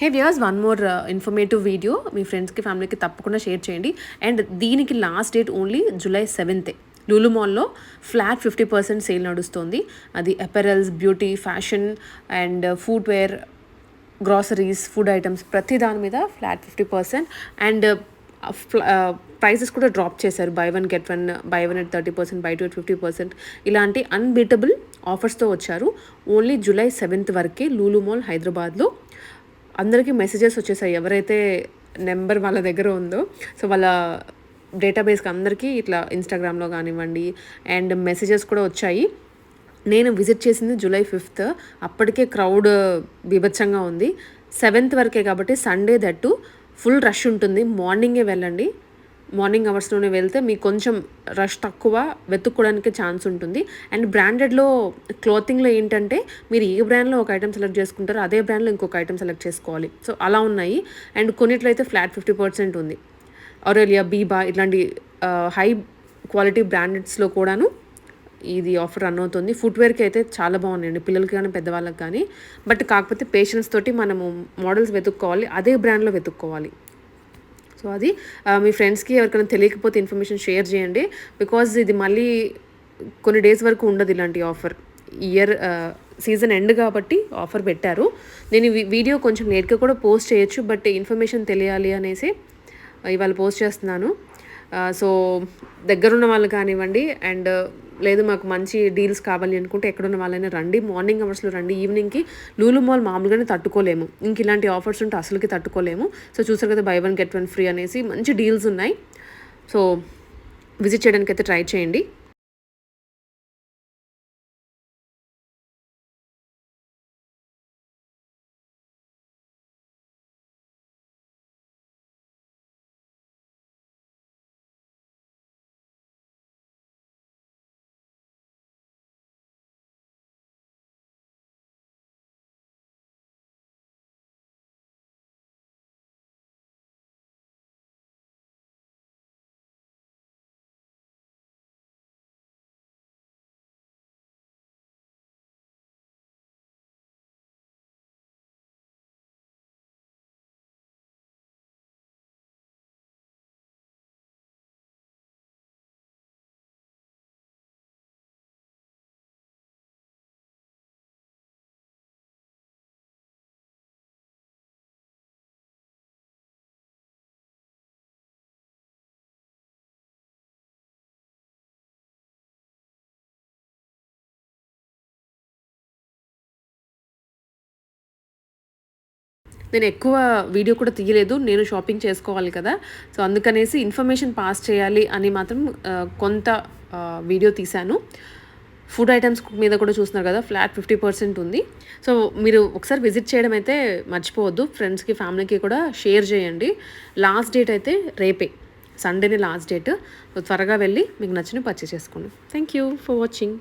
Hey viewers one more informative video మీ ఫ్రెండ్స్కి ఫ్యామిలీకి తప్పకుండా షేర్ చేయండి. అండ్ దీనికి లాస్ట్ డేట్ ఓన్లీ జూలై సెవెంతే లూలు మాల్లో ఫ్లాట్ ఫిఫ్టీ పర్సెంట్ సేల్ నడుస్తుంది. అది apparels beauty fashion and food wear groceries food items ప్రతి దాని మీద flat fifty percent and prices కూడా డ్రాప్ చేశారు. Buy one get one buy one at thirty percent buy two at fifty percent ఇలాంటి unbeatable ఆఫర్స్తో వచ్చారు. ఓన్లీ జూలై సెవెంత్ వరకే Lulu mall హైదరాబాద్లో. అందరికీ మెసేజెస్ వచ్చేసాయి. ఎవరైతే నెంబర్ వాళ్ళ దగ్గర ఉందో సో వాళ్ళ డేటాబేస్కి అందరికీ ఇట్లా ఇన్స్టాగ్రామ్లో కానివ్వండి అండ్ మెసేజెస్ కూడా వచ్చాయి. నేను విజిట్ చేసింది జూలై ఫిఫ్త్ అప్పటికే క్రౌడ్ బీభత్సంగా ఉంది. సెవెంత్ వరకే కాబట్టి సండే దట్టు ఫుల్ రష్ ఉంటుంది. మార్నింగే వెళ్ళండి. మార్నింగ్ అవర్స్లోనే వెళ్తే మీకు కొంచెం రష్ తక్కువ వెతుక్కోవడానికి ఛాన్స్ ఉంటుంది. అండ్ బ్రాండెడ్లో క్లోతింగ్లో ఏంటంటే మీరు ఏ బ్రాండ్లో ఒక ఐటమ్ సెలెక్ట్ చేసుకుంటారో అదే బ్రాండ్లో ఇంకొక ఐటమ్ సెలెక్ట్ చేసుకోవాలి. సో అలా ఉన్నాయి. అండ్ కొన్నిట్లో అయితే ఫ్లాట్ ఫిఫ్టీ పర్సెంట్ ఉంది. ఆరేలియా బీబా ఇట్లాంటి హై క్వాలిటీ బ్రాండెడ్స్లో కూడాను ఇది ఆఫర్ రన్ అవుతుంది. ఫుట్వేర్కి అయితే చాలా బాగున్నాయండి. పిల్లలకి కానీ పెద్దవాళ్ళకి కానీ. బట్ కాకపోతే పేషెంట్స్ తోటి మనము మోడల్స్ వెతుక్కోవాలి. అదే బ్రాండ్లో వెతుక్కోవాలి. సో అది మీ ఫ్రెండ్స్కి ఎవరికైనా తెలియకపోతే ఇన్ఫర్మేషన్ షేర్ చేయండి. బికాజ్ ఇది మళ్ళీ కొన్ని డేస్ వరకు ఉండదు ఇలాంటి ఆఫర్ ఇయర్ సీజన్ ఎండ్ కాబట్టి ఆఫర్ పెట్టారు. నేను వీడియో కొంచెం లేట్గా కూడా పోస్ట్ చేయొచ్చు బట్ ఇన్ఫర్మేషన్ తెలియాలి అనేసి ఇవాళ పోస్ట్ చేస్తున్నాను. సో దగ్గరున్న వాళ్ళు కానివ్వండి అండ్ లేదు మాకు మంచి డీల్స్ కావాలి అనుకుంటే ఎక్కడున్న వాళ్ళైనా రండి మార్నింగ్ అవర్స్లో రండి ఈవినింగ్కి లూలు మాల్ మామూలుగానే తట్టుకోలేము. ఇంక ఇలాంటి ఆఫర్స్ ఉంటే అసలుకి తట్టుకోలేము. సో చూసారు కదా buy one get one free అనేసి మంచి డీల్స్ ఉన్నాయి. సో విజిట్ చేయడానికి అయితే ట్రై చేయండి. నేను ఎక్కువ వీడియో కూడా తీయలేదు నేను షాపింగ్ చేసుకోవాలి కదా. సో అందుకనేసి ఇన్ఫర్మేషన్ పాస్ చేయాలి అని మాత్రం కొంత వీడియో తీశాను. ఫుడ్ ఐటమ్స్ మీద కూడా చూస్తున్నారు కదా ఫ్లాట్ ఫిఫ్టీ పర్సెంట్ ఉంది. సో మీరు ఒకసారి విజిట్ చేయడం అయితే మర్చిపోవద్దు. ఫ్రెండ్స్కి ఫ్యామిలీకి కూడా షేర్ చేయండి. లాస్ట్ డేట్ అయితే రేపే. సండేనే లాస్ట్ డేట్. సో త్వరగా వెళ్ళి మీకు నచ్చిన పర్చేస్ చేసుకోండి. Thank you for watching.